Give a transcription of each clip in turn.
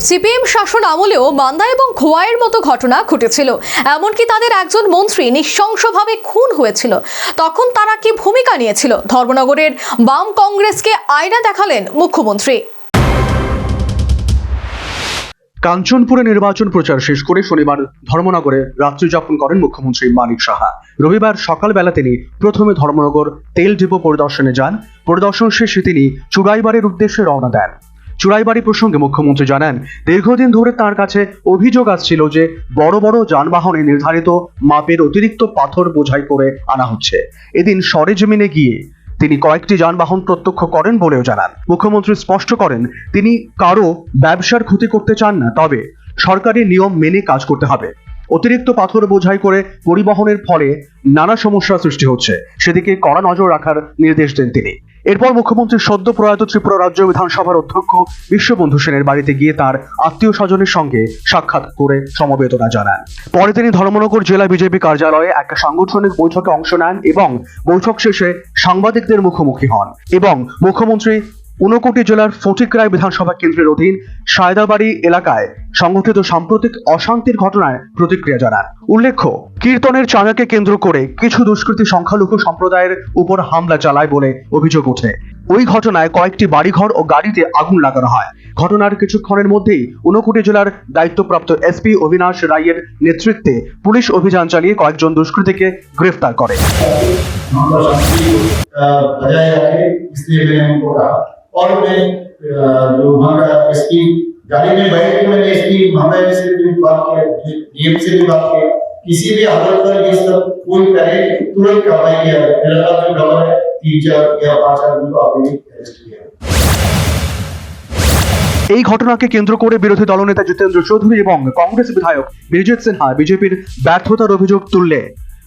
CPM শাসন আমলেও মান্দা এবং খোয়াইয়ের মতো ঘটনা ঘটেছিল। এমনকি তাদের একজন মন্ত্রী নৃশংসভাবে খুন হয়েছিল। তখন তারা কি ভূমিকা নিয়েছিল? ধর্মনগরের বাম কংগ্রেসকে আয়না দেখালেন মুখ্যমন্ত্রী। কাঞ্চনপুরে নির্বাচন প্রচার শেষ করে শনিবার ধর্মনগরে রাত্রি যাপন করেন মুখ্যমন্ত্রী মানিক সাহা। রবিবার সকালবেলা তিনি প্রথমে ধর্মনগর তেল ডিপো পরিদর্শনে যান। পরিদর্শন শেষে তিনি চুড়াইবাড়ির উদ্দেশ্যে রওনা দেন। চুড়াইবাড়ি প্রসঙ্গে মুখ্যমন্ত্রী জানান, দীর্ঘদিন ধরে তার কাছে অভিযোগ আসছিল যে বড় বড় যানবাহনে নির্ধারিত মাপের অতিরিক্ত পাথর বোঝাই করে আনা হচ্ছে। এদিন সরেজমিনে গিয়ে তিনি কয়েকটি যানবাহন প্রত্যক্ষ করেন বলেও জানান। মুখ্যমন্ত্রী স্পষ্ট করেন, তিনি কারও ব্যবসার ক্ষতি করতে চান না, তবে সরকারি নিয়ম মেনে কাজ করতে হবে। অতিরিক্ত পাথর বোঝাই করে পরিবহনের ফলে নানা সমস্যার সৃষ্টি হচ্ছে। সেদিকে কড়া নজর রাখার নির্দেশ দেন তিনি। এরপর মুখ্যমন্ত্রী সদ্য প্রয়াত ত্রিপুরা রাজ্য বিধানসভার অধ্যক্ষ বিশ্ববন্ধু সেনের বাড়িতে গিয়ে তার আত্মীয় স্বজনের সঙ্গে সাক্ষাৎ করে সমবেদনা জানান। পরে তিনি ধর্মনগর জেলা বিজেপি কার্যালয়ে এক সাংগঠনিক বৈঠকে অংশ নেন এবং বৈঠক শেষে সাংবাদিকদের মুখোমুখি হন এবং মুখ্যমন্ত্রী ঊনকোটি জেলার ফটিকরায় বিধানসভা কেন্দ্রের অধীন সায়দাবাড়ি এলাকায় সংঘটিত সাম্প্রতিক অশান্তির ঘটনায় প্রতিক্রিয়া জানান। উল্লেখ্য, কীর্তনের চাঁদাকে কেন্দ্র করে কিছু দুষ্কৃতী সংখ্যালঘু সম্প্রদায়ের উপর হামলা চালায় বলে অভিযোগ ওঠে। ওই ঘটনায় কয়েকটি বাড়িঘর ও গাড়িতে আগুন লাগানো হয়। ঘটনার কিছুক্ষণের মধ্যেই ঊনকোটি জেলার দায়িত্বপ্রাপ্ত এসপি অবিনাশ রায়ের নেতৃত্বে পুলিশ অভিযান চালিয়ে কয়েকজন দুষ্কৃতীকে গ্রেফতার করে। मामला शांति अ, बजाय रखे इसलिए मैंने उनको कहा और मैं अ, जो वहाँ का एसपी गाड़ी में बैठ के मैंने एसपी महोदय से भी बात किया डीएम से भी बात किया किसी भी हालत पर ये सब कोई करे तुरंत कार्रवाई किया जाए। मेरा पास जो खबर है तीन चार या पांच आदमी को आपने अरेस्ट किया है। এই ঘটনাকে কেন্দ্র করে বিরোধী দলনেতা জিতেন্দ্র চৌধুরী এবং কংগ্রেস বিধায়ক বিরজিৎ সিনহা বিজেপির ব্যর্থতার অভিযোগ তুললে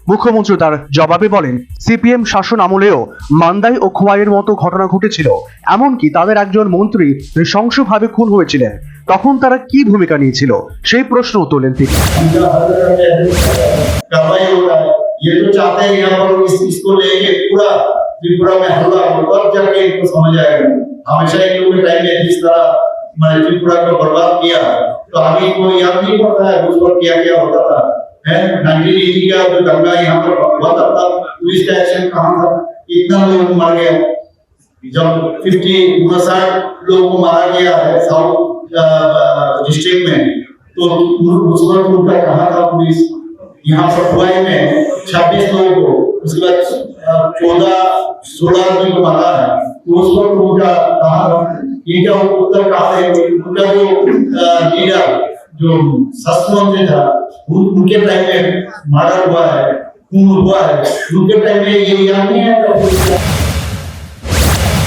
মুখ্যমন্ত্রী তার জবাবে বলেন সিপিএম শাসন আমলেও মান্দাই ও খোয়াইয়ের মতো ঘটনা ঘটেছিল এমনকি তাদের একজন মন্ত্রী নৃশংসভাবে খুন হয়েছিলেন তখন তারা কি ভূমিকা নিয়েছিল সেই প্রশ্ন তোলেন তিনি उनका हर तरह से कार्रवाई होता है ये तो चाहते हैं यहाँ पर इस, इसको लेके पूरा त्रिपुरा में हल्ला हो तब जाके इनको समझ आएगा हमेशा इन लोगों के टाइम में जिस तरह मैंने त्रिपुरा को बर्बाद किया तो आगे को याद नहीं पड़ता है उस पर क्या क्या होता था है? 1980 का जो दंगा यहाँ पर हुआ था तब पुलिस का एक्शन कहाँ था? इतना लोग मर गया। जब 50 उनसाठ लोगों को मारा गया है साउथ डिस्ट्रिक्ट में तो वक्त उनका कहा था पुलिस यहाँ हुआई में छब्बीस लोगों को, उसके बाद चौदह, सोलह आदमी को मारा है। तो उस वक्त उनका कहा था? इनका उत्तर कहा है उनका जो लीडर, जो शास्त्र मंत्री था उनके टाइम में मारा हुआ है खून हुआ है उनके टाइम में ये याद नहीं है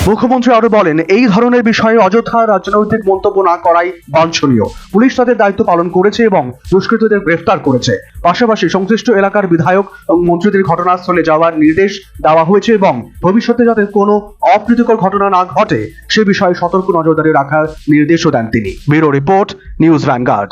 মুখ্যমন্ত্রী আরো বলেন এই ধরনের বিষয়ে অযথা রাজনৈতিক মন্তব্য না করাই বাঞ্ছনীয় পুলিশ তাদের দায়িত্ব পালন করেছে এবং দুষ্কৃতীদের গ্রেফতার করেছে পাশাপাশি সংশ্লিষ্ট এলাকার বিধায়ক এবং মন্ত্রীদের ঘটনাস্থলে যাওয়ার নির্দেশ দেওয়া হয়েছে এবং ভবিষ্যতে যাতে কোনো অপ্রীতিকর ঘটনা না ঘটে সে বিষয়ে সতর্ক নজরদারি রাখার নির্দেশও দেন তিনি ব্যুরো রিপোর্ট নিউজ ভ্যানগার্ড